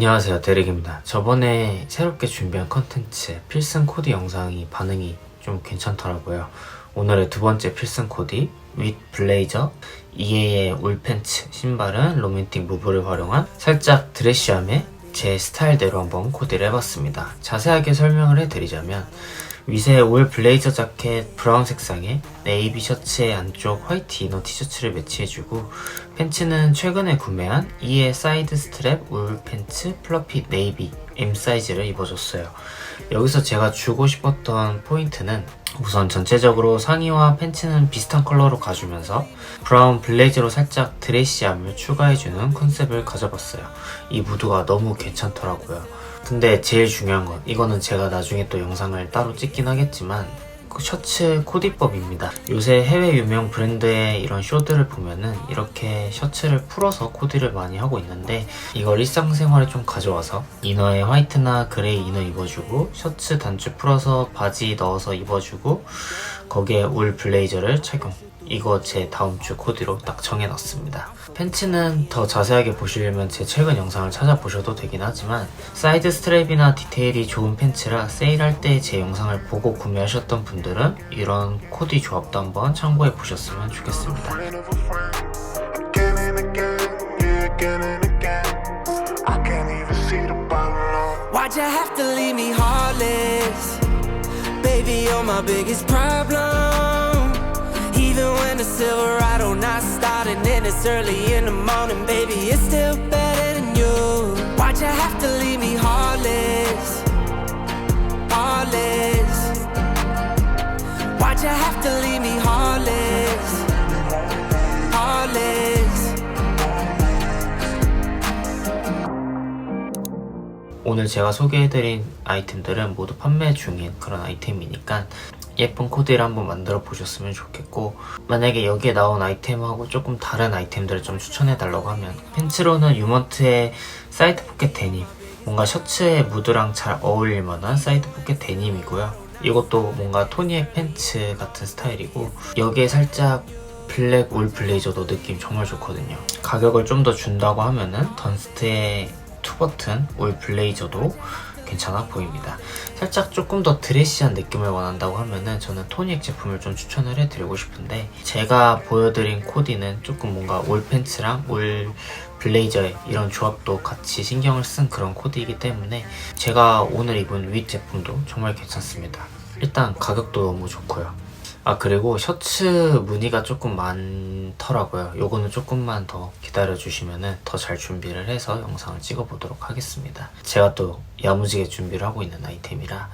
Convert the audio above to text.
안녕하세요 데릭입니다. 저번에 새롭게 준비한 컨텐츠 필승 코디 영상이 반응이 좀 괜찮더라고요. 오늘의 두 번째 필승 코디 윗 블레이저 이에의 울 팬츠 신발은 로맨틱 무브를 활용한 살짝 드레시함의 제 스타일대로 한번 코디를 해봤습니다. 자세하게 설명을 해드리자면 윗에 올 블레이저 자켓 브라운 색상의 네이비 셔츠의 안쪽 화이트 이너 티셔츠를 매치해주고 팬츠는 최근에 구매한 이의 사이드 스트랩 울 팬츠 플러피 네이비 M 사이즈를 입어줬어요. 여기서 제가 주고 싶었던 포인트는 우선 전체적으로 상의와 팬츠는 비슷한 컬러로 가주면서 브라운 블레이저로 살짝 드레시함을 추가해주는 컨셉을 가져봤어요. 이 무드가 너무 괜찮더라고요. 근데 제일 중요한 건 이거는 제가 나중에 또 영상을 따로 찍긴 하겠지만 그 셔츠 코디법입니다. 요새 해외 유명 브랜드의 이런 쇼들을 보면은 이렇게 셔츠를 풀어서 코디를 많이 하고 있는데 이걸 일상생활에 좀 가져와서 이너에 화이트나 그레이 이너 입어주고 셔츠 단추 풀어서 바지 넣어서 입어주고 거기에 울 블레이저를 착용 이거 제 다음 주 코디로 딱 정해놨습니다. 팬츠는 더 자세하게 보시려면 제 최근 영상을 찾아보셔도 되긴 하지만 사이드 스트랩이나 디테일이 좋은 팬츠라 세일할 때 제 영상을 보고 구매하셨던 분들은 이런 코디 조합도 한번 참고해 보셨으면 좋겠습니다. Baby, you're my biggest problem. Even when the Silverado not starting and it's early in the morning, baby, it's still better than you. Why'd you have to leave me heartless? Heartless. Why'd you have to leave 오늘 제가 소개해드린 아이템들은 모두 판매 중인 그런 아이템이니까 예쁜 코디를 한번 만들어 보셨으면 좋겠고 만약에 여기에 나온 아이템하고 조금 다른 아이템들을 좀 추천해 달라고 하면 팬츠로는 유먼트의 사이드 포켓 데님 뭔가 셔츠의 무드랑 잘 어울릴 만한 사이드 포켓 데님이고요. 이것도 뭔가 토니의 팬츠 같은 스타일이고 여기에 살짝 블랙 울 블레이저도 느낌 정말 좋거든요. 가격을 좀 더 준다고 하면은 던스트의 투버튼 올 블레이저도 괜찮아 보입니다. 살짝 조금 더 드레시한 느낌을 원한다고 하면은 저는 토닉 제품을 좀 추천을 해드리고 싶은데 제가 보여드린 코디는 조금 뭔가 올 팬츠랑 올 블레이저의 이런 조합도 같이 신경을 쓴 그런 코디이기 때문에 제가 오늘 입은 윗 제품도 정말 괜찮습니다. 일단 가격도 너무 좋고요. 아 그리고 셔츠 무늬가 조금 많더라고요. 요거는 조금만 더 기다려 주시면은 더 잘 준비를 해서 영상을 찍어 보도록 하겠습니다. 제가 또 야무지게 준비를 하고 있는 아이템이라